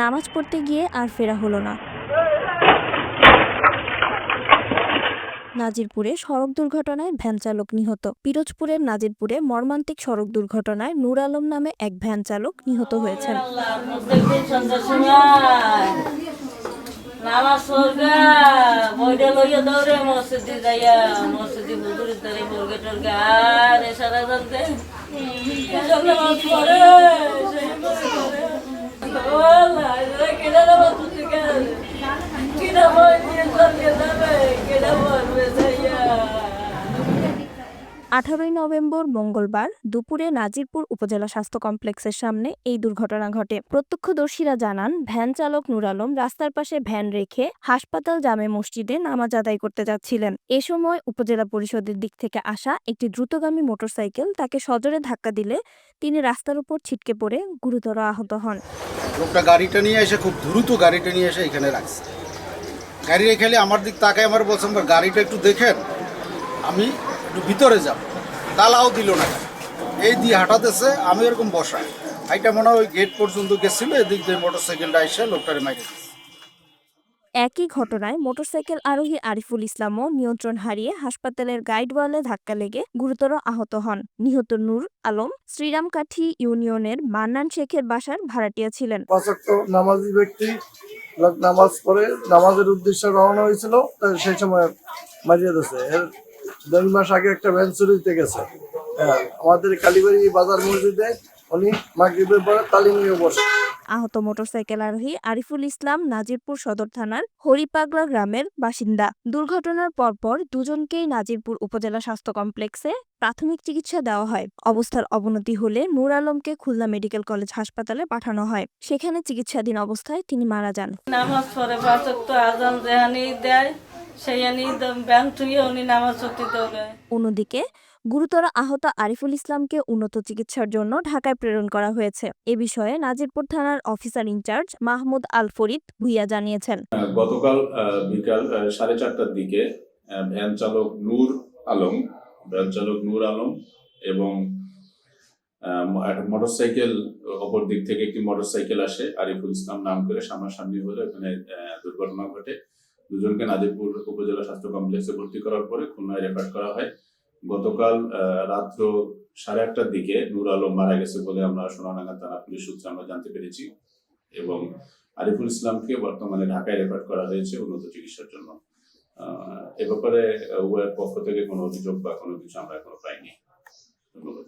নামাজ পড়তে গিয়ে আর ফেরা হলো না। নাজিরপুরে সড়ক দুর্ঘটনায় ভ্যান চালক নিহত। পিরোজপুরের নাজিরপুরে মর্মান্তিক সড়ক দুর্ঘটনায় নূর আলম নামে এক ভ্যান চালক নিহত হয়েছেন প্রত্যেকদিন সন্ধ্যার সময় নামাজ পড়গা বইটা লইয়া দৌড়ে মসজিদে যাইয়া মসজিদে হুজুরের দ্বারে মুরগে টরগে আর এসারা জানতে এসব নামাজ পড়ে সেই করে করে। ও আল্লাহ, এরা কেডা নামাজ পড়তে গেছে? কেডা বই দিয়ে চলিয়ে যাবে? কেডা পড়বে যাইয়া? আঠারোই নভেম্বর মঙ্গলবার দুপুরে নাজিরপুর উপজেলা স্বাস্থ্য কমপ্লেক্সের সামনে এই দুর্ঘটনা ঘটে। প্রত্যক্ষদর্শীরা জানান, ভ্যান চালক নুর আলম রাস্তার পাশে ভ্যান রেখে হাসপাতাল জামে মসজিদে নামাজ আদায় করতে যাচ্ছিলেন। এ সময় উপজেলা পরিষদের দিক থেকে আসা একটি দ্রুতগামী মোটরসাইকেল তাকে সজোরে ধাক্কা দিলে তিনি রাস্তার উপর ছিটকে পড়ে গুরুতর আহত হন। লোকটা গাড়িটা নিয়ে এসে খুব দ্রুত গাড়িটা নিয়ে এসে এখানে রাখছে। গাড়ি রেখে আমার দিক তাকায় আমার বলছে গাড়িটা একটু দেখেন। আমি একটু ভিতরে যাব। তালাও দিল না। এই দিয়ে হাঁটাতেছে আমি এরকম বসা এটা মনে হয় গেট পর্যন্ত গেছিল এদিক দিয়ে মোটর সাইকেলটা এসে লোকটারে মাইরে একই ঘটনায় মোটরসাইকেল আরোহী আরিফুল ইসলামও নিয়ন্ত্রণ হারিয়ে হাসপাতালের গাইড ওয়ালে ধাক্কা লেগে গুরুতর আহত হন। নিহত নূর আলম শ্রীরামকাঠি ইউনিয়নের মান্নান শেখের বাসার ভাড়াটিয়া ছিলেন। নামাজি ব্যক্তি নামাজ পড়ে নামাজের উদ্দেশ্যে রওনা হয়েছিল সেই সময় মারিয়ে দিয়েছে। দেড় মাস আগে একটা ভ্যান চুরিতে গেছে। হ্যাঁ, আমাদের কালীবাড়ি বাজার মসজিদে উনি মাগরিবের পরে তালিম নিয়ে বসে। আহত মোটরসাইকেল আরোহী আরিফুল ইসলাম নাজিরপুর সদর থানার হরিপাগলা গ্রামের বাসিন্দা। দুর্ঘটনার পরপর দুজনকেই নাজিরপুর উপজেলা স্বাস্থ্য কমপ্লেক্সে প্রাথমিক চিকিৎসা দেওয়া হয়। অবস্থার অবনতি হলে নূর আলমকে খুলনা মেডিকেল কলেজ হাসপাতালে পাঠানো হয়। সেখানে চিকিৎসাধীন অবস্থায় তিনি মারা যান। নামাজ পড়ে পাঁচক তো আজান দেয়। অন্যদিকে গুরুতর আহত আরিফুল ইসলামকে উন্নত চিকিৎসার জন্য ঢাকায় প্রেরণ করা হয়েছে। এ বিষয়ে নাজিরপুর থানার officer in charge Mahmud Al Farid Bhuiya জানিয়েছেন। গতকাল বিকাল সাড়ে চারটার দিকে ভ্যান চালক নূর আলম ভ্যান চালক নূর আলম এবং একটা মোটরসাইকেল অপর দিক থেকে একটি মোটরসাইকেল আসে আরিফুল ইসলাম নাম করে সামনাসামনি হলে ওখানে দুর্ঘটনা ঘটে। দুজনকে নাজিরপুর উপজেলা স্বাস্থ্য কমপ্লেক্সে ভর্তি করার পরে খুলনায় রেফার করা হয়। গতকাল রাত্র সাড়ে আটটার দিকে নূর আলম মারা গেছে বলে আমরা সোনাডাঙ্গা থানা পুলিশ সূত্রে আমরা জানতে পেরেছি এবং আরিফুল ইসলামকে বর্তমানে ঢাকায় রেফার করা হয়েছে উন্নত চিকিৎসার জন্য। এ ব্যাপারে উভয়ের পক্ষ থেকে কোনো অভিযোগ বা কোনো কিছু আমরা এখনও পাইনি। ধন্যবাদ।